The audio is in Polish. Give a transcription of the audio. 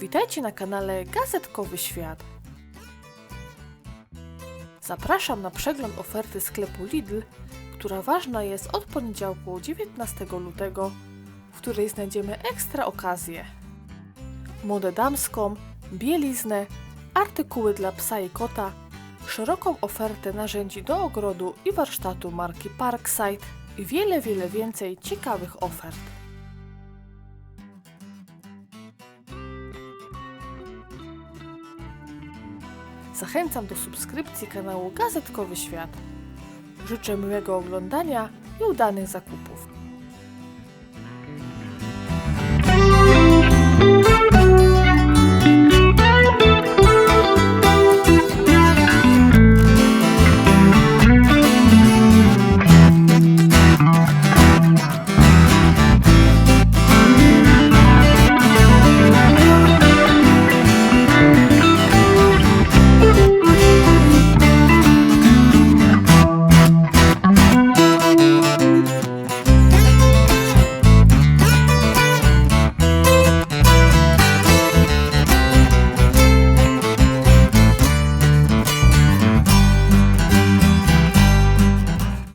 Witajcie na kanale Gazetkowy Świat. Zapraszam na przegląd oferty sklepu Lidl, która ważna jest od poniedziałku 19 lutego, w której znajdziemy ekstra okazje. Modę damską, bieliznę, artykuły dla psa i kota, szeroką ofertę narzędzi do ogrodu i warsztatu marki Parkside i wiele, wiele więcej ciekawych ofert. Zachęcam do subskrypcji kanału Gazetkowy Świat. Życzę miłego oglądania i udanych zakupów.